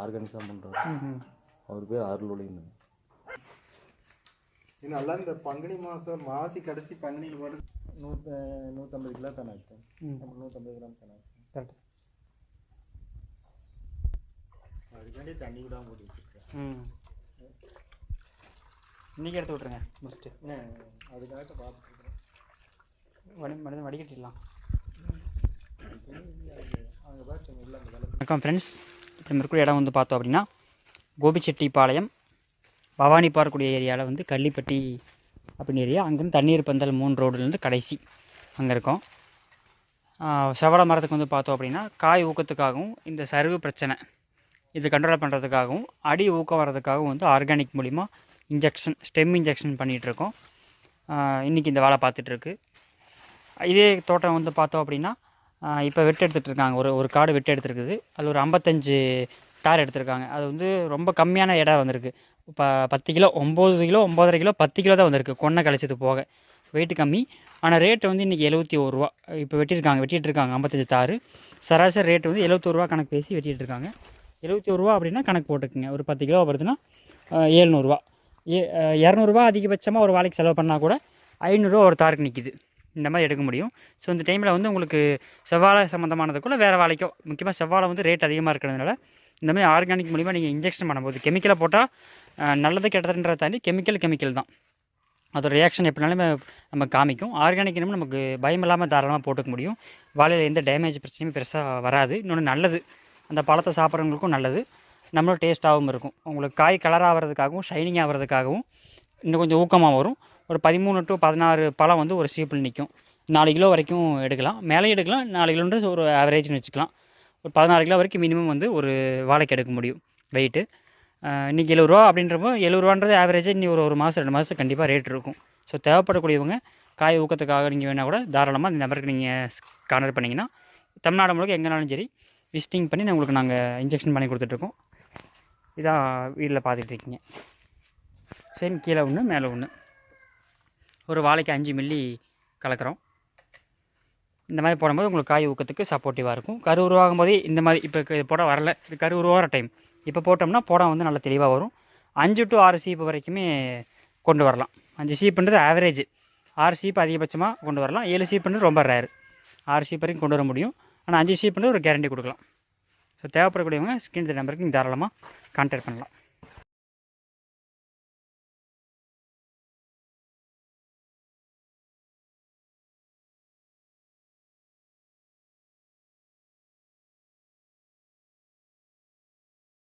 Organic தான் பண்ணுறாரு அவர் பேர் அருளொளின்னு இது நல்லா இந்த பங்குனி மாதம் மாசி கடைசி பங்குனியில் போட்டு நூற்ற நூற்றம்பது கிலோ தானே ஆச்சு? நூற்றம்பது கிராம் தானே ஆச்சு? கரெக்ட். அதுக்காண்டி தண்ணி விடாம போட்டு வச்சுருக்கேன். ம். இன்றைக்கி எடுத்து விட்ருங்க முடிச்சுட்டு. அதுக்காக பார்த்துருக்குறேன் வடி மருந்து வடிகட்டிடலாம். வணக்கம் ஃப்ரெண்ட்ஸ் இப்போ நம்ம இருக்கிற இடம் வந்து பார்த்தோம் அப்படின்னா கோபிச்செட்டிப்பாளையம் பவானி பார்க்கூடிய ஏரியாவில் வந்து கள்ளிப்பட்டி அப்படின்னு ஏரியா. அங்கேருந்து தண்ணீர் பந்தல் மூணு ரோடுலேருந்து கடைசி அங்கே இருக்கோம். செவள மரத்துக்கு வந்து பார்த்தோம் அப்படின்னா காய் ஊக்கத்துக்காகவும் இந்த சருவு பிரச்சனை இது கண்ட்ரோல் பண்ணுறதுக்காகவும் அடி ஊக்கம் வர்றதுக்காகவும் வந்து ஆர்கானிக் மூலிமா இன்ஜெக்ஷன் ஸ்டெம் இன்ஜெக்ஷன் பண்ணிகிட்ருக்கோம் இன்றைக்கி இந்த வேலை பார்த்துட்ருக்கு இதே தோட்டம் வந்து பார்த்தோம் அப்படின்னா இப்போ வெட்டு எடுத்துகிட்டு இருக்காங்க. ஒரு ஒரு காடு வெட்டு எடுத்துருக்குது. அதில் ஒரு ஐம்பத்தஞ்சு தார் எடுத்திருக்காங்க. அது வந்து ரொம்ப கம்மியான இடம் வந்திருக்கு. இப்போ பத்து கிலோ ஒம்பது கிலோ ஒம்பதரை கிலோ பத்து கிலோ தான் வந்திருக்கு. கொன்னை கழிச்சது போக. வெயிட்டு கம்மி. ஆனால் ரேட்டு வந்து இன்றைக்கி எழுபத்தி ஒரு ரூபா. இப்போ வெட்டியிருக்காங்க வெட்டிட்டுருக்காங்க ஐம்பத்தஞ்சு தார். சராசரி ரேட்டு வந்து எழுபத்தோரு ரூபா கணக்கு பேசி வெட்டிகிட்ருக்காங்க எழுபத்தி ஒரு ரூபா அப்படின்னா கணக்கு போட்டுக்குங்க. ஒரு பத்து கிலோ வருதுன்னா ஏழ்நூறுரூவா ஏ இரநூறுவா அதிகபட்சமாக ஒரு வேலைக்கு செலவு பண்ணால் கூட ஐநூறுரூவா ஒரு தாருக்கு நிற்கிது இந்த மாதிரி எடுக்க முடியும். ஸோ இந்த டைமில் வந்து உங்களுக்கு செவ்வாழை சம்மந்தமானதுக்குள்ள வேறு வேலைக்கோ முக்கியமாக செவ்வாழை வந்து ரேட் அதிகமாக இருக்கிறதுனால இந்த மாதிரி ஆர்கானிக் மூலிமா நீங்கள் இன்ஜெக்ஷன் பண்ணும்போது கெமிக்கலை போட்டால் நல்லது கெட்டதுன்றதை தாண்டி கெமிக்கல் கெமிக்கல் தான். அதோட ரியாக்ஷன் எப்படினாலும் நம்ம காமிக்கும். ஆர்கானிக் நம்ம நமக்கு பயம் இல்லாமல் தாராளமாக போட்டுக்க முடியும். வாழையில் எந்த டேமேஜ் பிரச்சனையும் பெருசாக வராது. இன்னொன்று நல்லது. அந்த பழத்தை சாப்பிட்றவங்களுக்கும் நல்லது. நம்மளும் டேஸ்ட்டாகவும் இருக்கும். உங்களுக்கு காய் கலர் ஆகிறதுக்காகவும் ஷைனிங் ஆகிறதுக்காகவும் இன்னும் கொஞ்சம் ஊக்கமாக வரும். ஒரு பதிமூணு டு பதினாறு பழம் வந்து ஒரு சீப்பில் நிற்கும் நாலு கிலோ வரைக்கும் எடுக்கலாம். மேலே எடுக்கலாம் நாலு கிலோன்றது ஒரு ஆவரேஜ்னு வச்சுக்கலாம். ஒரு பதினாறு கிலோ வரைக்கும் மினிமம் வந்து ஒரு வாழைக்கு எடுக்க முடியும் வெயிட்டு இன்றைக்கி எழுபது ரூபா அப்படின்றப்போ எழுபது ரூபான்றது ஆவரேஜாக இன்னி ஒரு ஒரு மாதம் ரெண்டு மாதம் கண்டிப்பாக ரேட் இருக்கும். ஸோ தேவைப்படக்கூடியவங்க காய் ஊக்கத்துக்காக நீங்கள் வேணால் கூட தாராளமாக இந்த நம்பருக்கு நீங்கள் கான்டாக்ட் பண்ணிங்கன்னா தமிழ்நாடு முழுக்க எங்கேனாலும் சரி விசிட்டிங் பண்ணி நான் உங்களுக்கு நாங்கள் இன்ஜெக்ஷன் பண்ணி கொடுத்துட்ருக்கோம் இதான் வீட்டில் பார்த்துட்டு இருக்கீங்க. சரி கீழே ஒன்று மேலே ஒன்று ஒரு வாழைக்கு அஞ்சு மில்லி கலக்கிறோம். இந்த மாதிரி போடும்போது உங்களுக்கு காய் ஊக்கத்துக்கு சப்போர்ட்டிவாக இருக்கும். கரு உருவாகும் போதே இந்த மாதிரி இப்போ இது போட வரல. இது கரு உருவாகிற டைம் இப்போ போட்டோம்னா போடம் வந்து நல்லா தெளிவாக வரும். அஞ்சு டு ஆறு சீப்பு வரைக்குமே கொண்டு வரலாம். அஞ்சு சீப்புன்றது ஆவரேஜ் ஆறு சீப்பு அதிகபட்சமாக கொண்டு வரலாம். ஏழு சீப்புன்றது ரொம்ப ரேர் ஆறு சீப் வரைக்கும் கொண்டு வர முடியும். ஆனால் அஞ்சு சீப்புன்றது ஒரு கேரண்டி கொடுக்கலாம். ஸோ தேவைப்படக்கூடியவங்க ஸ்கிரீன் நம்பருக்கு நீங்கள் தாராளமாக கான்டாக்ட் பண்ணலாம்.